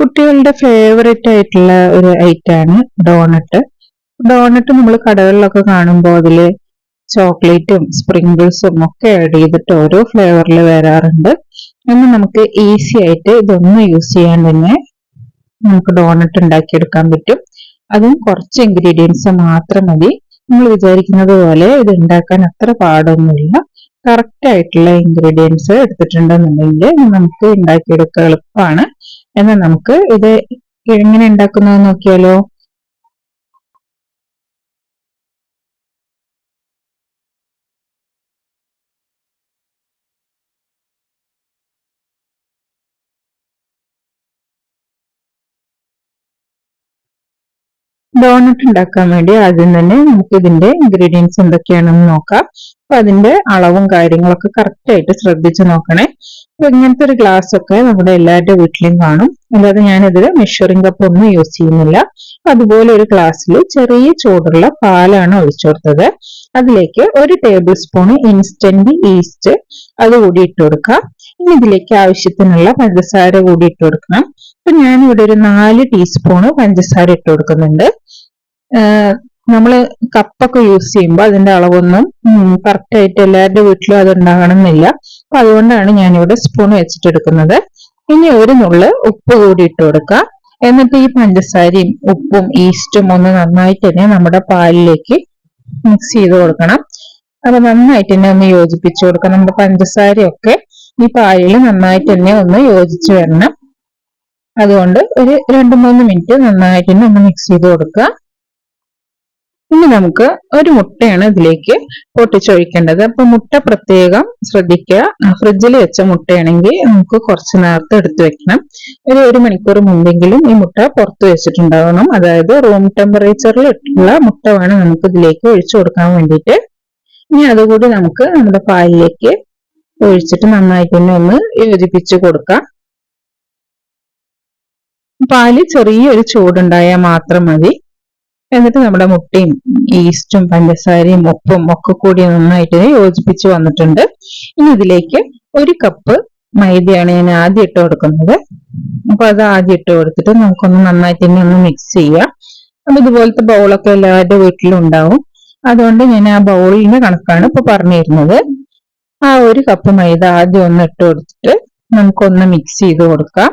കുട്ടികളുടെ ഫേവറേറ്റ് ആയിട്ടുള്ള ഒരു ഐറ്റം ആണ് ഡോണട്ട് ഡോണട്ട് നമ്മൾ കടകളിലൊക്കെ കാണുമ്പോൾ അതിൽ ചോക്ലേറ്റും സ്പ്രിങ്കിൾസും ഒക്കെ ആഡ് ചെയ്തിട്ട് ഓരോ ഫ്ലേവറിൽ വരാറുണ്ട്. എന്നാൽ നമുക്ക് ഈസി ആയിട്ട് ഇതൊന്നും യൂസ് ചെയ്യാൻ തന്നെ നമുക്ക് ഡോണട്ട് ഉണ്ടാക്കിയെടുക്കാൻ പറ്റും. അതും കുറച്ച് ഇൻഗ്രീഡിയൻസ് മാത്രം മതി. നമ്മൾ വിചാരിക്കുന്നത് പോലെ ഇത് ഉണ്ടാക്കാൻ അത്ര പാടൊന്നുമില്ല. കറക്റ്റ് ആയിട്ടുള്ള ഇൻഗ്രീഡിയൻസ് എടുത്തിട്ടുണ്ടെന്നുണ്ടെങ്കിൽ നമുക്ക് ഉണ്ടാക്കിയെടുക്കാൻ എളുപ്പമാണ് എന്നാൽ നമുക്ക് ഇത് എങ്ങനെ ഉണ്ടാക്കുന്നത് നോക്കിയാലോ? ഡോണറ്റ് ഉണ്ടാക്കാൻ വേണ്ടി ആദ്യം തന്നെ നമുക്ക് ഇതിന്റെ ഇൻഗ്രീഡിയൻസ് എന്തൊക്കെയാണെന്ന് നോക്കാം. അപ്പൊ അതിന്റെ അളവും കാര്യങ്ങളൊക്കെ കറക്റ്റ് ആയിട്ട് ശ്രദ്ധിച്ചു നോക്കണേ. അപ്പൊ ഇങ്ങനത്തെ ഒരു ഗ്ലാസ് ഒക്കെ നമ്മുടെ എല്ലാവരുടെ വീട്ടിലും കാണും. അല്ലാതെ ഞാനിതിൽ മെഷറിംഗ് കപ്പ് ഒന്നും യൂസ് ചെയ്യുന്നില്ല. അതുപോലെ ഒരു ഗ്ലാസ്സിൽ ചെറിയ ചൂടുള്ള പാലാണ് ഒഴിച്ചു കൊടുത്തത്. അതിലേക്ക് ഒരു ടേബിൾ സ്പൂൺ ഇൻസ്റ്റന്റ് ഈസ്റ്റ് അത് കൂടി ഇട്ട് കൊടുക്കാം. ഇനി ഇതിലേക്ക് ആവശ്യത്തിനുള്ള പഞ്ചസാര കൂടി ഇട്ട് കൊടുക്കണം. അപ്പൊ ഞാൻ ഇവിടെ ഒരു നാല് ടീസ്പൂണ് പഞ്ചസാര ഇട്ട് കൊടുക്കുന്നുണ്ട്. നമ്മൾ കപ്പൊക്കെ യൂസ് ചെയ്യുമ്പോൾ അതിന്റെ അളവൊന്നും കറക്റ്റ് ആയിട്ട് എല്ലാവരുടെ വീട്ടിലും അത് ഉണ്ടാകണമെന്നില്ല. അപ്പൊ അതുകൊണ്ടാണ് ഞാൻ ഇവിടെ സ്പൂൺ വെച്ചിട്ട് എടുക്കുന്നത്. ഇനി ഒരു നുള്ള് ഉപ്പ് കൂടി ഇട്ട് കൊടുക്കുക എന്നിട്ട് ഈ പഞ്ചസാരയും ഉപ്പും ഈസ്റ്റും ഒന്ന് നന്നായിട്ട് തന്നെ നമ്മുടെ പാലിലേക്ക് മിക്സ് ചെയ്ത് കൊടുക്കണം. അപ്പൊ നന്നായിട്ട് തന്നെ ഒന്ന് യോജിപ്പിച്ചു കൊടുക്കണം. നമ്മുടെ പഞ്ചസാരയൊക്കെ ഈ പാലിൽ നന്നായിട്ട് തന്നെ ഒന്ന് യോജിച്ചു വരണം. അതുകൊണ്ട് ഒരു രണ്ട് മൂന്ന് മിനിറ്റ് നന്നായിട്ട് ഒന്ന് മിക്സ് ചെയ്ത് കൊടുക്കുക. ഇനി നമുക്ക് ഒരു മുട്ടയാണ് ഇതിലേക്ക് പൊട്ടിച്ചൊഴിക്കേണ്ടത്. അപ്പൊ മുട്ട പ്രത്യേകം ശ്രദ്ധിക്കുക. ഫ്രിഡ്ജിൽ വെച്ച മുട്ടയാണെങ്കിൽ നമുക്ക് കുറച്ച് നേരത്തെ എടുത്തു വെക്കണം. ഒരു ഒരു മണിക്കൂർ മുമ്പെങ്കിലും ഈ മുട്ട പുറത്ത് വെച്ചിട്ടുണ്ടാവണം. അതായത് റൂം ടെമ്പറേച്ചറിൽ ഇട്ടുള്ള മുട്ട വേണം നമുക്ക് ഇതിലേക്ക് ഒഴിച്ചു കൊടുക്കാൻ വേണ്ടിയിട്ട്. ഇനി അതുകൂടി നമുക്ക് നമ്മുടെ പാലിലേക്ക് ഒഴിച്ചിട്ട് നന്നായിട്ട് തന്നെ ഒന്ന് യോജിപ്പിച്ച് കൊടുക്കാം. പാൽ ചെറിയൊരു ചൂടുണ്ടായാൽ മാത്രം മതി. എന്നിട്ട് നമ്മുടെ മുട്ടയും ഈസ്റ്റും പഞ്ചസാരയും ഉപ്പും ഒക്കെ കൂടി നന്നായിട്ട് യോജിപ്പിച്ച് വന്നിട്ടുണ്ട്. ഇനി ഇതിലേക്ക് ഒരു കപ്പ് മൈദയാണ് ഞാൻ ആദ്യം ഇട്ട് കൊടുക്കുന്നത്. അപ്പൊ അത് ആദ്യം ഇട്ട് കൊടുത്തിട്ട് നമുക്കൊന്ന് നന്നായിട്ട് തന്നെ ഒന്ന് മിക്സ് ചെയ്യാം. അപ്പൊ ഇതുപോലത്തെ ബൗളൊക്കെ എല്ലാവരുടെ വീട്ടിലും ഉണ്ടാവും. അതുകൊണ്ട് ഞാൻ ആ ബൗളിന്റെ കണക്കാണ് ഇപ്പൊ പറഞ്ഞിരുന്നത്. ആ ഒരു കപ്പ് മൈദ ആദ്യം ഒന്ന് ഇട്ട് കൊടുത്തിട്ട് നമുക്കൊന്ന് മിക്സ് ചെയ്ത് കൊടുക്കാം.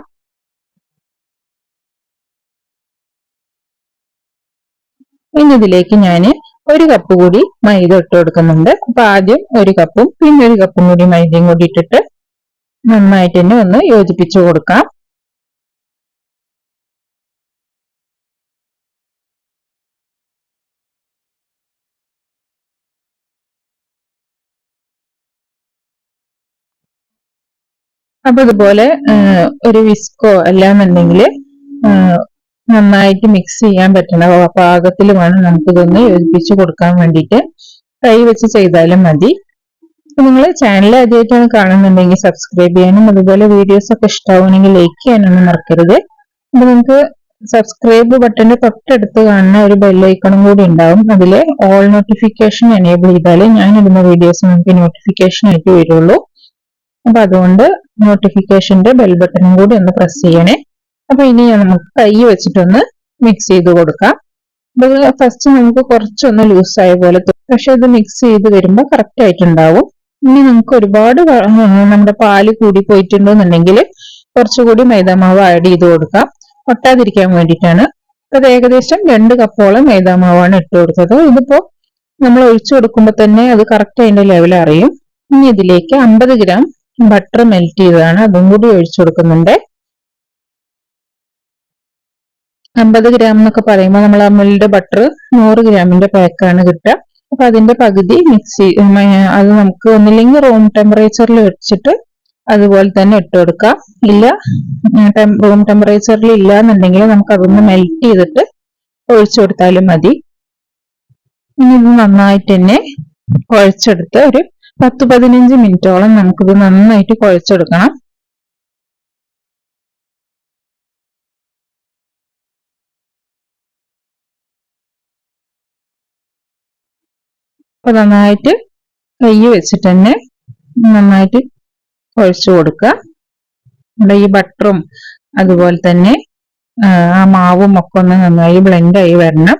ഇനി ഇതിലേക്ക് ഞാൻ ഒരു കപ്പ് കൂടി മൈദ ഇട്ട് കൊടുക്കുന്നുണ്ട്. അപ്പൊ ആദ്യം ഒരു കപ്പും പിന്നെ ഒരു കപ്പും കൂടി മൈദയും കൂടി ഇട്ടിട്ട് നന്നായിട്ട് തന്നെ ഒന്ന് യോജിപ്പിച്ചു കൊടുക്കാം. അപ്പൊ ഇതുപോലെ ഒരു വിസ്കോ അല്ലാന്നുണ്ടെങ്കിൽ നന്നായിട്ട് മിക്സ് ചെയ്യാൻ പറ്റണ പാകത്തിൽ വേണം നമുക്ക് ഇതൊന്ന് യോജിപ്പിച്ച് കൊടുക്കാൻ വേണ്ടിയിട്ട് കൈ വെച്ച് ചെയ്താലും മതി. നിങ്ങൾ ചാനൽ ആദ്യമായിട്ടാണ് കാണുന്നുണ്ടെങ്കിൽ സബ്സ്ക്രൈബ് ചെയ്യാനും അതുപോലെ വീഡിയോസ് ഒക്കെ ഇഷ്ടമാവുകയാണെങ്കിൽ ലൈക്ക് ചെയ്യാനൊന്നും മറക്കരുത്. അപ്പൊ നിങ്ങൾക്ക് സബ്സ്ക്രൈബ് ബട്ടന്റെ തൊട്ടടുത്ത് കാണുന്ന ഒരു ബെല്ലൈക്കണും കൂടി ഉണ്ടാവും. അതിൽ ഓൾ നോട്ടിഫിക്കേഷൻ എനേബിൾ ചെയ്താൽ ഞാൻ ഇടുന്ന വീഡിയോസ് നമുക്ക് നോട്ടിഫിക്കേഷൻ ആയിട്ട് വരുള്ളൂ. അപ്പൊ അതുകൊണ്ട് നോട്ടിഫിക്കേഷന്റെ ബെൽ ബട്ടണും കൂടി ഒന്ന് പ്രസ് ചെയ്യണേ. അപ്പൊ ഇനി നമുക്ക് കൈ വെച്ചിട്ടൊന്ന് മിക്സ് ചെയ്ത് കൊടുക്കാം. ഫസ്റ്റ് നമുക്ക് കുറച്ചൊന്ന് ലൂസായ പോലെ പക്ഷെ ഇത് മിക്സ് ചെയ്ത് വരുമ്പോൾ കറക്റ്റ് ആയിട്ടുണ്ടാവും. ഇനി നമുക്ക് ഒരുപാട് നമ്മുടെ പാൽ കൂടി പോയിട്ടുണ്ടെന്നുണ്ടെങ്കിൽ കുറച്ചുകൂടി മൈദാമാവ് ആഡ് ചെയ്ത് കൊടുക്കാം. ഒട്ടാതിരിക്കാൻ വേണ്ടിയിട്ടാണ്. അത് ഏകദേശം രണ്ട് കപ്പോളം മൈദാമാവാണ് ഇട്ട് കൊടുത്തത്. ഇതിപ്പോ നമ്മൾ ഒഴിച്ചു കൊടുക്കുമ്പോൾ തന്നെ അത് കറക്റ്റ് അതിന്റെ ലെവൽ അറിയും. ഇനി ഇതിലേക്ക് അമ്പത് ഗ്രാം ബട്ടർ മെൽറ്റ് ചെയ്തതാണ്. അതും കൂടി ഒഴിച്ചു കൊടുക്കുന്നുണ്ട്. അമ്പത് ഗ്രാം എന്നൊക്കെ പറയുമ്പോൾ നമ്മൾ അമുലിന്റെ ബട്ടർ നൂറ് ഗ്രാമിന്റെ പാക്കാണ് കിട്ടുക. അപ്പൊ അതിന്റെ പകുതി മിക്സി അത് നമുക്ക് ഒന്നില്ലെങ്കിൽ റൂം ടെമ്പറേച്ചറിൽ വെച്ചിട്ട് അതുപോലെ തന്നെ ഇട്ട് കൊടുക്കാം ഇല്ല റൂം ടെമ്പറേച്ചറിൽ ഇല്ല എന്നുണ്ടെങ്കിൽ നമുക്ക് അതൊന്ന് മെൽറ്റ് ചെയ്തിട്ട് ഒഴിച്ചു കൊടുത്താലും മതി. ഇനി ഇത് നന്നായിട്ട് തന്നെ കുഴച്ചെടുത്ത് ഒരു പത്ത് പതിനഞ്ച് മിനിറ്റോളം നമുക്കിത് നന്നായിട്ട് കുഴച്ചെടുക്കണം. അപ്പൊ നന്നായിട്ട് കൈ വെച്ചിട്ട് തന്നെ നന്നായിട്ട് കുഴച്ചു കൊടുക്കുക. നമ്മുടെ ഈ ബട്ടറും അതുപോലെ തന്നെ ആ മാവും ഒക്കെ ഒന്ന് നന്നായി ബ്ലെൻഡ് ആയി വരണം.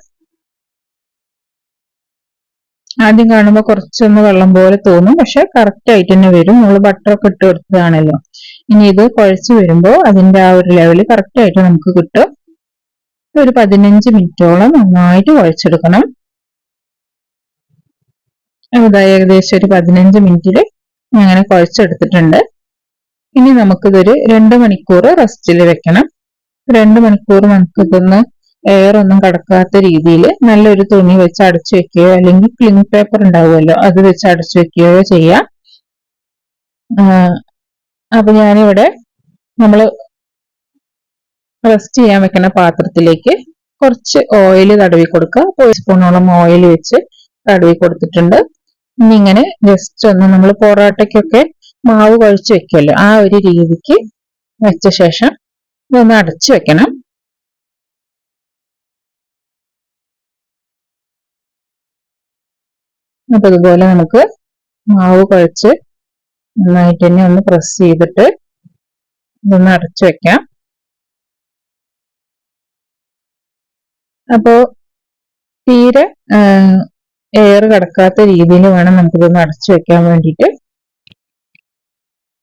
ആദ്യം കാണുമ്പോൾ കുറച്ചൊന്ന് വെള്ളം പോലെ തോന്നും പക്ഷെ കറക്റ്റ് ആയിട്ട് തന്നെ വരും. നമ്മൾ ബട്ടറൊക്കെ ഇട്ട് കൊടുത്തതാണല്ലോ. ഇനി ഇത് കുഴച്ച് വരുമ്പോൾ അതിന്റെ ആ ഒരു ലെവൽ കറക്റ്റ് ആയിട്ട് നമുക്ക് കിട്ടും. ഒരു പതിനഞ്ച് മിനിറ്റോളം നന്നായിട്ട് കുഴച്ചെടുക്കണം. ഇതാ ഏകദേശം ഒരു പതിനഞ്ച് മിനിറ്റിൽ അങ്ങനെ കുഴച്ചെടുത്തിട്ടുണ്ട്. ഇനി നമുക്കിതൊരു രണ്ട് മണിക്കൂർ റെസ്റ്റിൽ വെക്കണം. രണ്ട് മണിക്കൂർ നമുക്കിതൊന്ന് എയർ ഒന്നും കടക്കാത്ത രീതിയിൽ നല്ലൊരു തുണി വെച്ച് അടച്ചു വെക്കുകയോ അല്ലെങ്കിൽ ക്ലിങ് പേപ്പർ ഉണ്ടാവുമല്ലോ അത് വെച്ച് അടച്ചു വെക്കുകയോ ചെയ്യാം. അപ്പൊ ഞാനിവിടെ നമ്മൾ റെസ്റ്റ് ചെയ്യാൻ വെക്കുന്ന പാത്രത്തിലേക്ക് കുറച്ച് ഓയിൽ തടവി കൊടുക്കുക. ഒരു സ്പൂണോളം ഓയിൽ വെച്ച് തടവി കൊടുത്തിട്ടുണ്ട്. ഇങ്ങനെ ജസ്റ്റ് ഒന്ന് നമ്മൾ പൊറോട്ടയ്ക്കൊക്കെ മാവ് കുഴച്ച് വെക്കുമല്ലോ ആ ഒരു രീതിക്ക് വെച്ച ശേഷം ഇതൊന്ന് അടച്ചു വെക്കണം. അപ്പൊ ഇതുപോലെ നമുക്ക് മാവ് കുഴച്ച് നന്നായിട്ട് തന്നെ ഒന്ന് പ്രസ് ചെയ്തിട്ട് ഇതൊന്ന് അടച്ചു വെക്കാം. അപ്പോ തീരെ എയർ കടക്കാത്ത രീതിയിൽ വേണം നമുക്കിതൊന്ന് അടച്ചു വെക്കാൻ വേണ്ടിയിട്ട്.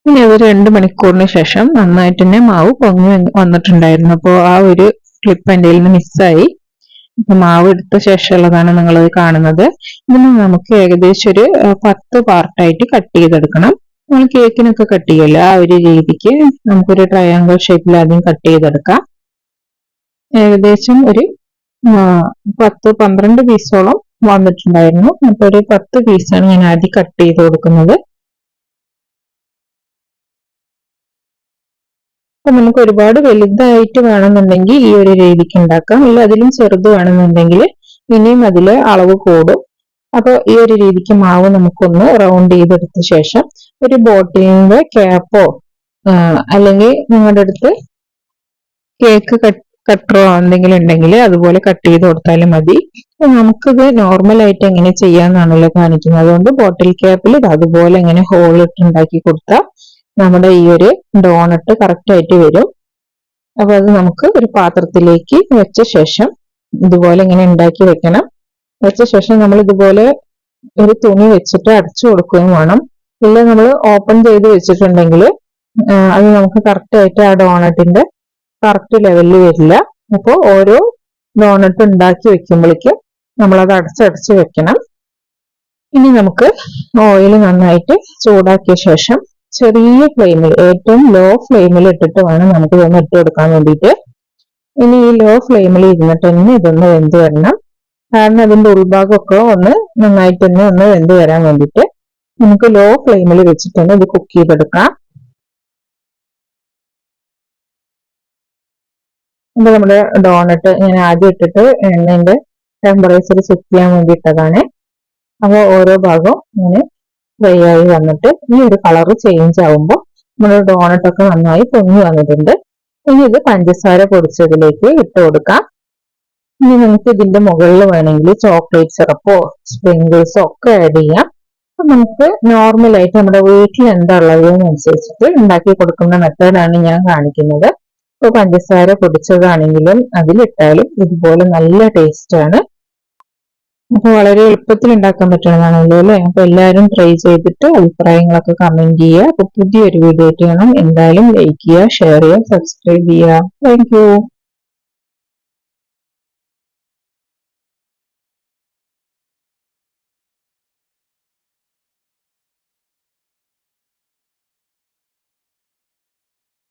പിന്നെ ഒരു രണ്ട് മണിക്കൂറിന് ശേഷം നന്നായിട്ട് തന്നെ മാവ് പൊങ്ങി വന്നിട്ടുണ്ടായിരുന്നു. അപ്പോൾ ആ ഒരു ക്ലിപ്പ് എന്റെ നിന്ന് മിസ്സായി മാവ് എടുത്ത ശേഷമുള്ളതാണ് നിങ്ങൾ കാണുന്നത്. ഇതിന് നമുക്ക് ഏകദേശം ഒരു പത്ത് പാർട്ടായിട്ട് കട്ട് ചെയ്തെടുക്കണം. നമ്മൾ കേക്കിനൊക്കെ കട്ട് ചെയ്യല്ല. ആ ഒരു രീതിക്ക് നമുക്കൊരു ട്രയാങ്കിൾ ഷേപ്പിൽ ആദ്യം കട്ട് ചെയ്തെടുക്കാം. ഏകദേശം ഒരു പത്ത് പന്ത്രണ്ട് പീസോളം വന്നിട്ടുണ്ടായിരുന്നു. അപ്പൊ ഒരു പത്ത് പീസാണ് ഞാൻ ആദ്യം കട്ട് ചെയ്ത് കൊടുക്കുന്നത്. അപ്പൊ നമുക്ക് ഒരുപാട് വലുതായിട്ട് വേണമെന്നുണ്ടെങ്കിൽ ഈ ഒരു രീതിക്ക് ഉണ്ടാക്കാം. അല്ല അതിലും ചെറുത് വേണമെന്നുണ്ടെങ്കിൽ ഇനിയും അതിൽ അളവ് കൂടും. അപ്പൊ ഈ ഒരു രീതിക്ക് മാവ് നമുക്കൊന്ന് റൗണ്ട് ചെയ്തെടുത്ത ശേഷം ഒരു ബോട്ടിലിന്റെ ക്യാപ്പോ അല്ലെങ്കിൽ നിങ്ങളുടെ അടുത്ത് കേക്ക് കട്ടറോ എന്തെങ്കിലും ഉണ്ടെങ്കിൽ അതുപോലെ കട്ട് ചെയ്ത് കൊടുത്താലും മതി. നമുക്കിത് നോർമൽ ആയിട്ട് എങ്ങനെ ചെയ്യാന്നാണല്ലോ കാണിക്കുന്നത്. അതുകൊണ്ട് ബോട്ടിൽ ക്യാപ്പിൽ ഇത് അതുപോലെ ഇങ്ങനെ ഹോൾ ഇട്ട് ഉണ്ടാക്കി കൊടുത്താൽ നമ്മുടെ ഈ ഒരു ഡോണട്ട് കറക്റ്റ് ആയിട്ട് വരും. അപ്പൊ അത് നമുക്ക് ഒരു പാത്രത്തിലേക്ക് വെച്ച ശേഷം ഇതുപോലെ ഇങ്ങനെ ഉണ്ടാക്കി വെക്കണം. വെച്ച ശേഷം നമ്മൾ ഇതുപോലെ ഒരു തുണി വെച്ചിട്ട് അടച്ചു കൊടുക്കുകയും വേണം. ഇല്ല നമ്മൾ ഓപ്പൺ ചെയ്ത് വെച്ചിട്ടുണ്ടെങ്കിൽ അത് നമുക്ക് കറക്റ്റ് ആയിട്ട് ആ ഡോണറ്റിന്റെ കറക്റ്റ് ലെവലിൽ വരില്ല. അപ്പോൾ ഓരോ ഡോണറ്റ് ഉണ്ടാക്കി വെക്കുമ്പോഴേക്കും നമ്മളത് അടച്ചടച്ച് വെക്കണം. ഇനി നമുക്ക് ഓയിൽ നന്നായിട്ട് ചൂടാക്കിയ ശേഷം ചെറിയ ഫ്ലെയിമിൽ ഏറ്റവും ലോ ഫ്ലെയിമിൽ ഇട്ടിട്ട് വേണം നമുക്ക് ഇതൊന്ന് ഇട്ട് കൊടുക്കാൻ വേണ്ടിയിട്ട്. ഇനി ഈ ലോ ഫ്ലെയിമിൽ ഇരുന്നിട്ട് തന്നെ ഇതൊന്ന് വെന്ത് വരണം. കാരണം അതിന്റെ ഉൾഭാഗമൊക്കെ ഒന്ന് നന്നായിട്ട് തന്നെ ഒന്ന് വെന്ത് വരാൻ വേണ്ടിയിട്ട് നമുക്ക് ലോ ഫ്ലെയിമിൽ വെച്ചിട്ട് തന്നെ ഇത് കുക്ക് ചെയ്തെടുക്കാം. അപ്പൊ നമ്മുടെ ഡോണട്ട് ഞാൻ ആദ്യം ഇട്ടിട്ട് എണ്ണന്റെ ടെമ്പറേച്ചർ ചെക്ക് ചെയ്യാൻ വേണ്ടിയിട്ടതാണ്. അപ്പോൾ ഓരോ ഭാഗവും ഇങ്ങനെ ഫ്രൈ ആയി വന്നിട്ട് ഈ ഒരു കളർ ചേഞ്ച് ആവുമ്പോൾ നമ്മുടെ ഡോണട്ട് ഒക്കെ നന്നായി പൊങ്ങി വന്നിട്ടുണ്ട്. ഇനി ഇത് പഞ്ചസാര പൊടിച്ചതിലേക്ക് ഇട്ട് കൊടുക്കാം. ഇനി നമുക്ക് ഇതിന്റെ മുകളിൽ വേണമെങ്കിൽ ചോക്ലേറ്റ് സിറപ്പോ സ്പ്രിങ്കിൾസോ ഒക്കെ ആഡ് ചെയ്യാം. നമുക്ക് നോർമലായിട്ട് നമ്മുടെ വീട്ടിൽ എന്താ ഉള്ളതിനനുസരിച്ചിട്ട് ഉണ്ടാക്കി കൊടുക്കുന്ന മെത്തേഡാണ് ഞാൻ കാണിക്കുന്നത്. ഇപ്പൊ പഞ്ചസാര പൊടിച്ചതാണെങ്കിലും അതിലിട്ടാലും ഇതുപോലെ നല്ല ടേസ്റ്റ് ആണ്. അപ്പൊ വളരെ എളുപ്പത്തിൽ ഉണ്ടാക്കാൻ പറ്റുന്നതാണല്ലോ അല്ലേ? അപ്പോൾ എല്ലാവരും ട്രൈ ചെയ്തിട്ട് അഭിപ്രായങ്ങളൊക്കെ കമന്റ് ചെയ്യുക. അപ്പോൾ പുതിയൊരു വീഡിയോ ആയിട്ട് കാണാം. എന്തായാലും ലൈക്ക് ചെയ്യുക ഷെയർ ചെയ്യുക സബ്സ്ക്രൈബ് ചെയ്യുക. താങ്ക്